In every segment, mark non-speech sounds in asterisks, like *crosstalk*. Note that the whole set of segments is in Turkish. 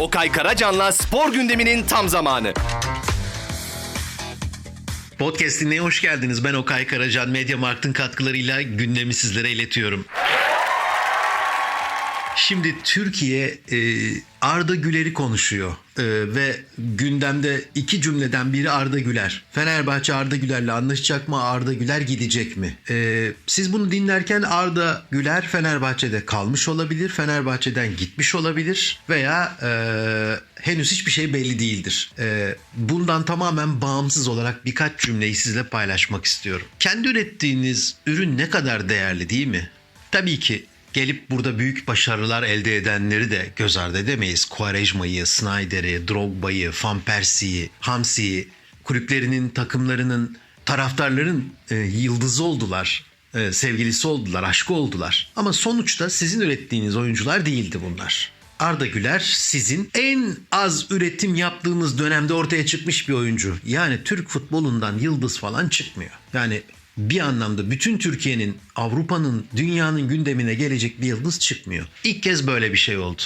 Okay Karacan'la spor gündeminin tam zamanı. Podcast dinleye hoş geldiniz. Ben Okay Karacan. Media Markt'ın katkılarıyla gündemi sizlere iletiyorum. Şimdi Türkiye e, Arda Güler'i konuşuyor E, ve gündemde iki cümleden biri Arda Güler. Fenerbahçe Arda Güler'le anlaşacak mı? Arda Güler gidecek mi? E, siz bunu dinlerken Arda Güler Fenerbahçe'de kalmış olabilir, Fenerbahçe'den gitmiş olabilir veya henüz hiçbir şey belli değildir. Bundan tamamen bağımsız olarak birkaç cümleyi sizle paylaşmak istiyorum. Kendi ürettiğiniz ürün ne kadar değerli değil mi? Tabii ki gelip burada büyük başarılar elde edenleri de göz ardı edemeyiz. Quaresma'yı, Snyder'i, Drogba'yı, Van Persie'yi, Hamsi'yi, kulüplerinin, takımlarının, taraftarların e, yıldızı oldular. e, sevgilisi oldular, aşkı oldular. Ama sonuçta sizin ürettiğiniz oyuncular değildi bunlar. Arda Güler sizin en az üretim yaptığınız dönemde ortaya çıkmış bir oyuncu. Yani Türk futbolundan yıldız falan çıkmıyor. Yani bir anlamda bütün Türkiye'nin, Avrupa'nın, dünyanın gündemine gelecek bir yıldız çıkmıyor. İlk kez böyle bir şey oldu.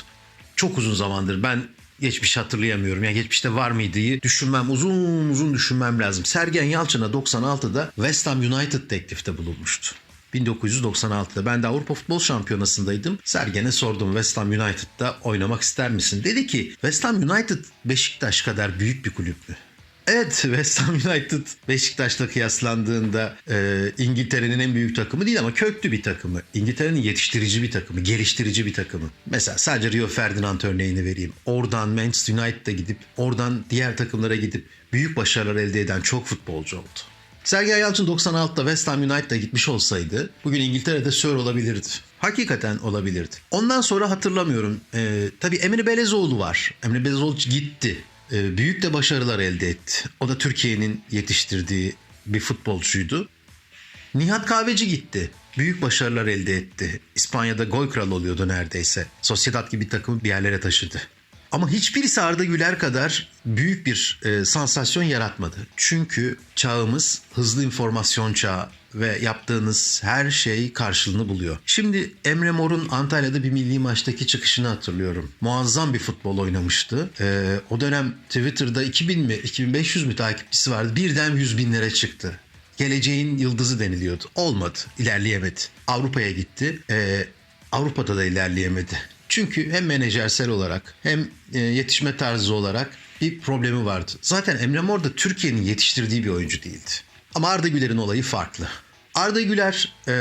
Çok uzun zamandır ben geçmiş hatırlayamıyorum. Ya geçmişte var mıydı düşünmem uzun uzun düşünmem lazım. Sergen Yalçın'a 96'da West Ham United teklifte bulunmuştu. 1996'da ben de Avrupa Futbol Şampiyonası'ndaydım. Sergen'e sordum West Ham United'da oynamak ister misin? Dedi ki West Ham United Beşiktaş kadar büyük bir kulüp mü? Evet West Ham United Beşiktaş'la kıyaslandığında e, İngiltere'nin en büyük takımı değil ama köklü bir takımı. İngiltere'nin yetiştirici bir takımı, geliştirici bir takımı. Mesela sadece Rio Ferdinand örneğini vereyim. Oradan Manchester United'a gidip oradan diğer takımlara gidip büyük başarılar elde eden çok futbolcu oldu. Sergen Yalçın 96'da West Ham United'a gitmiş olsaydı bugün İngiltere'de Sir olabilirdi. Hakikaten olabilirdi. Ondan sonra hatırlamıyorum. Ee, tabii Emre Belezoğlu var. Emre Belezoğlu gitti. Ee, büyük de başarılar elde etti. O da Türkiye'nin yetiştirdiği bir futbolcuydu. Nihat Kahveci gitti. Büyük başarılar elde etti. İspanya'da gol kralı oluyordu neredeyse. Sociedad gibi takımı bir yerlere taşıdı. Ama hiçbirisi Arda Güler kadar büyük bir e, sansasyon yaratmadı. Çünkü çağımız hızlı informasyon çağı ve yaptığınız her şey karşılığını buluyor. Şimdi Emre Mor'un Antalya'da bir milli maçtaki çıkışını hatırlıyorum. Muazzam bir futbol oynamıştı. E, o dönem Twitter'da 2000 mi 2500 mü takipçisi vardı. Birden 100 binlere çıktı. Geleceğin yıldızı deniliyordu. Olmadı, ilerleyemedi. Avrupa'ya gitti. E, Avrupa'da da ilerleyemedi. Çünkü hem menajersel olarak hem e, yetişme tarzı olarak bir problemi vardı. Zaten Emre Mor da Türkiye'nin yetiştirdiği bir oyuncu değildi. Ama Arda Güler'in olayı farklı. Arda Güler e,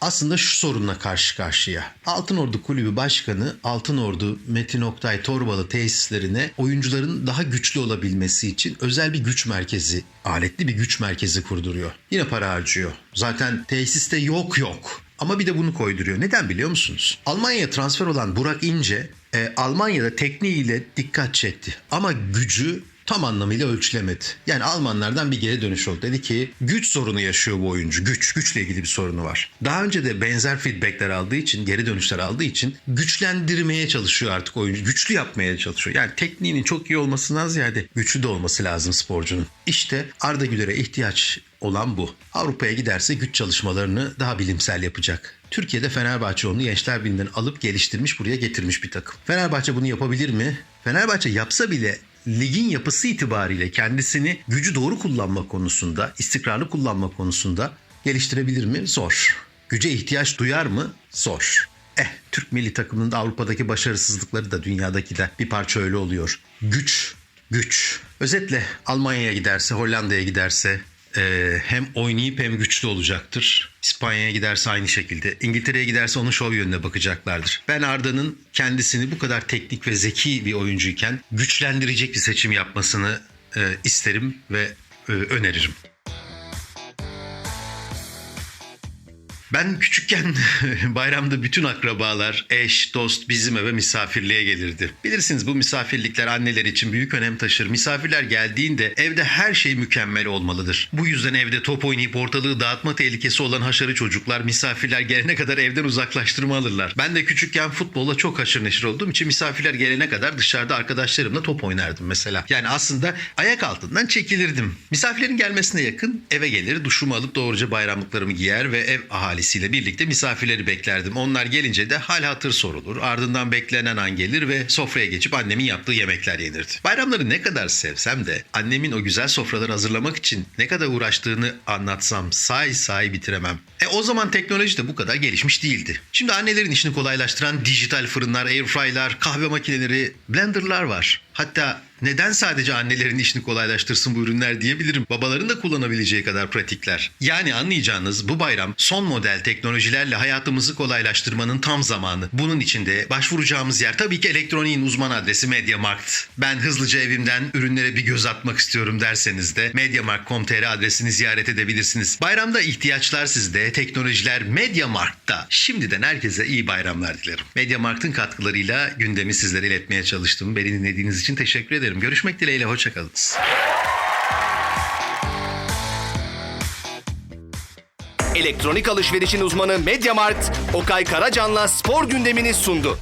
aslında şu sorunla karşı karşıya. Altınordu Kulübü Başkanı Altınordu Metin Oktay Torbalı tesislerine oyuncuların daha güçlü olabilmesi için özel bir güç merkezi, aletli bir güç merkezi kurduruyor. Yine para harcıyor. Zaten tesiste yok yok. Ama bir de bunu koyduruyor. Neden biliyor musunuz? Almanya'ya transfer olan Burak İnce e, Almanya'da tekniğiyle dikkat çekti. Ama gücü tam anlamıyla ölçülemedi. Yani Almanlardan bir geri dönüş oldu. Dedi ki güç sorunu yaşıyor bu oyuncu. Güç, güçle ilgili bir sorunu var. Daha önce de benzer feedbackler aldığı için, geri dönüşler aldığı için güçlendirmeye çalışıyor artık oyuncu. Güçlü yapmaya çalışıyor. Yani tekniğinin çok iyi olmasından ziyade güçlü de olması lazım sporcunun. İşte Arda Güler'e ihtiyaç olan bu. Avrupa'ya giderse güç çalışmalarını daha bilimsel yapacak. Türkiye'de Fenerbahçe onu Gençler Birliği'nden alıp geliştirmiş buraya getirmiş bir takım. Fenerbahçe bunu yapabilir mi? Fenerbahçe yapsa bile ligin yapısı itibariyle kendisini gücü doğru kullanma konusunda, istikrarlı kullanma konusunda geliştirebilir mi? Zor. Güce ihtiyaç duyar mı? Zor. Eh, Türk milli takımının da Avrupa'daki başarısızlıkları da dünyadaki de bir parça öyle oluyor. Güç, güç. Özetle Almanya'ya giderse, Hollanda'ya giderse e, hem oynayıp hem güçlü olacaktır. İspanya'ya giderse aynı şekilde. İngiltere'ye giderse onun şov yönüne bakacaklardır. Ben Arda'nın kendisini bu kadar teknik ve zeki bir oyuncuyken güçlendirecek bir seçim yapmasını e, isterim ve e, öneririm. Ben küçükken *laughs* bayramda bütün akrabalar, eş, dost bizim eve misafirliğe gelirdi. Bilirsiniz bu misafirlikler anneler için büyük önem taşır. Misafirler geldiğinde evde her şey mükemmel olmalıdır. Bu yüzden evde top oynayıp ortalığı dağıtma tehlikesi olan haşarı çocuklar misafirler gelene kadar evden uzaklaştırma alırlar. Ben de küçükken futbola çok haşır neşir olduğum için misafirler gelene kadar dışarıda arkadaşlarımla top oynardım mesela. Yani aslında ayak altından çekilirdim. Misafirlerin gelmesine yakın eve gelir, duşumu alıp doğruca bayramlıklarımı giyer ve ev ahalisi ailesiyle birlikte misafirleri beklerdim. Onlar gelince de hal hatır sorulur. Ardından beklenen an gelir ve sofraya geçip annemin yaptığı yemekler yenirdi. Bayramları ne kadar sevsem de annemin o güzel sofraları hazırlamak için ne kadar uğraştığını anlatsam say say bitiremem. E o zaman teknoloji de bu kadar gelişmiş değildi. Şimdi annelerin işini kolaylaştıran dijital fırınlar, airfryer'lar, kahve makineleri, blenderlar var. Hatta neden sadece annelerin işini kolaylaştırsın bu ürünler diyebilirim. Babaların da kullanabileceği kadar pratikler. Yani anlayacağınız bu bayram son model teknolojilerle hayatımızı kolaylaştırmanın tam zamanı. Bunun için de başvuracağımız yer tabii ki elektroniğin uzman adresi MediaMarkt. Ben hızlıca evimden ürünlere bir göz atmak istiyorum derseniz de mediamarkt.com.tr adresini ziyaret edebilirsiniz. Bayramda ihtiyaçlar sizde, teknolojiler MediaMarkt'ta. Şimdiden herkese iyi bayramlar dilerim. MediaMarkt'ın katkılarıyla gündemi sizlere iletmeye çalıştım. Beni dinlediğiniz için teşekkür ederim. Görüşmek dileğiyle, hoşçakalınız. Elektronik alışverişin uzmanı MediaMarkt, Okay Karacan'la spor gündemini sundu.